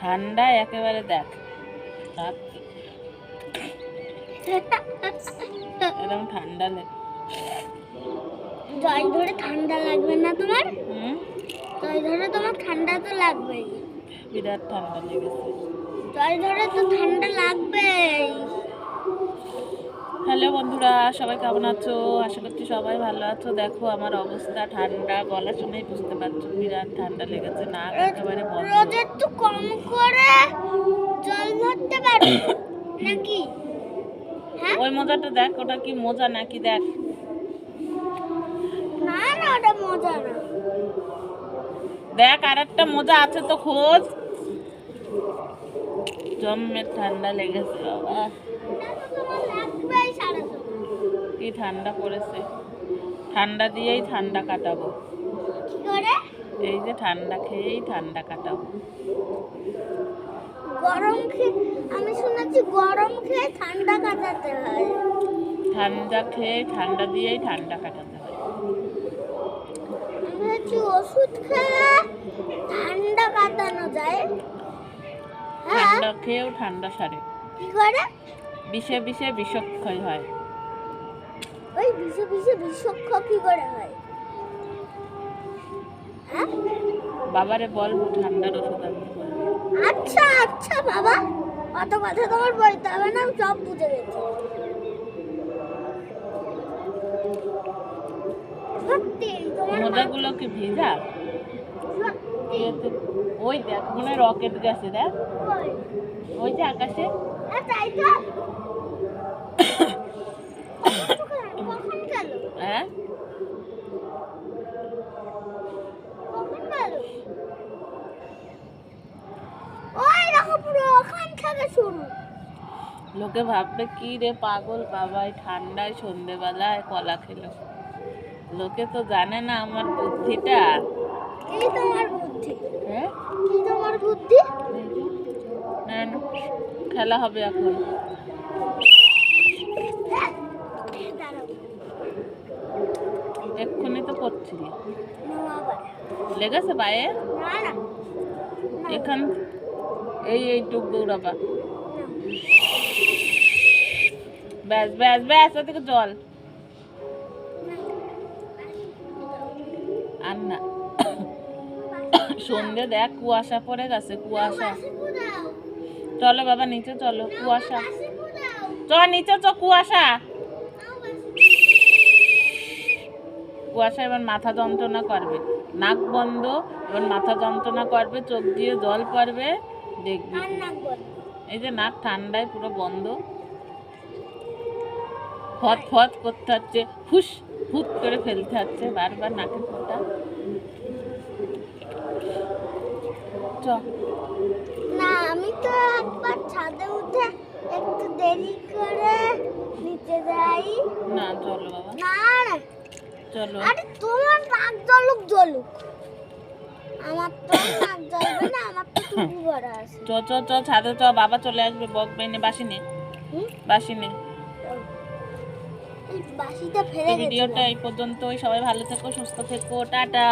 ঠান্ডায় একেবারে দেখ। একদম ঠান্ডা লাগে জল ধরে ঠান্ডা লাগবে না তোমার? জল ধরে তোমার ঠান্ডা তো লাগবেই। বিরাট ঠান্ডা লেগেছে। জল ধরে তো ঠান্ডা লাগবেই। বন্ধুরা সবাই কেমন আছো? আশা করছি সবাই ভালো আছো। দেখো আমার অবস্থা ঠান্ডা গলা শুনেই বুঝতে পারছ বিরাট ঠান্ডা লেগেছে না একেবারে রোজ একটু কম করে জল ধরতে পারো? নাকি? হ্যাঁ? ওই মোজাটা দেখ ওটা কি মোজা নাকি দেখ। না না ওটা মজা না। দেখ আর একটা মোজা আছে তো খোঁজ। জম্মের ঠান্ডা লেগেছে বাবা। কি ঠান্ডা পড়েছে। ঠান্ডা দিয়েই ঠান্ডা কাটাবো। এই যে ঠান্ডা খেয়েই ঠান্ডা কাটাবো। গরম খেয়ে আমি শুনেছি গরম খেয়ে ঠান্ডা কাটাতে হয়। ঠান্ডা খেয়ে ঠান্ডা দিয়েই ঠান্ডা কাটাতে হয়। আমি ওষুধ খেয়ে ঠান্ডা কাটানো যায়। হ্যাঁ? ঠান্ডা খেয়েও ঠান্ডা সারে। কি করে? বিষে বিষে বিষক্ষয় হয়। ওই বিষে বিষে বিষক্ষ কি করে হয়? হ্যাঁ? বাবারে বলব ঠান্ডার ওষুধ বলব। আচ্ছা আচ্ছা বাবা। অত কথা তোমার বলতে হবে না আমি সব বুঝে গেছি। সত্যি তোমার মা- মোজাগুলো কি ভিজা? ওই দেখ মনে রকেট গেছে দেখ। ওই যে আকাশে। হ্যাঁ, তাই তো কখন গেল হ্যাঁ কখন গেল ওই দেখো পুরো ওখান থেকে শুরু? লোকে ভাববে কি রে পাগল বাবাই ঠান্ডায় সন্ধেবেলায় কলা খেলো। লোকে তো জানে না আমার বুদ্ধিটা। এই তোমার বুদ্ধি? হ্যাঁ? কি তোমার বুদ্ধি? না, না, খেলা হবে এখন। দাঁড়াও। এক্ষুনি তো করছিলি লেগেছে বাইরে এখান এই এইটুক দৌড়াবা ব্যাস ব্যাস ব্যাস, ওদিকে জল। আর না সন্ধে দেখ, কুয়াশা পড়ে গেছে, কুয়াশা। চলো বাবা, নিচে চলো, কুয়াশা। চ, নিচে চ, কুয়াশা। কুয়াশা এবার মাথা যন্ত্রণা করবে। নাক বন্ধ, এবার মাথা যন্ত্রণা করবে, চোখ দিয়ে জল পড়বে। দেখবি এই যে নাক ঠান্ডায় পুরো বন্ধ। ফত ফত করতে হচ্ছে ফুস ফুট করে ফেলতে হচ্ছে বারবার নাকের ফোঁটা। চ। না আমি তো একবার ছাদে উঠে একটু দেরি করে নিচে যাই। না চলো বাবা। না চলো। আরে তোমার নাক জলুক জলুক আমার তো জ্বলবে না আমার তো টুকু বড় আছে। চ চ চ ছাদে চ বাবা চলে আসবে বক বেনে বাসি নে। বাসি নে। এই বাসিটা ফেলে তো ভিডিওটা এই পর্যন্তই সবাই ভালো থেকো সুস্থ থেকো টাটা।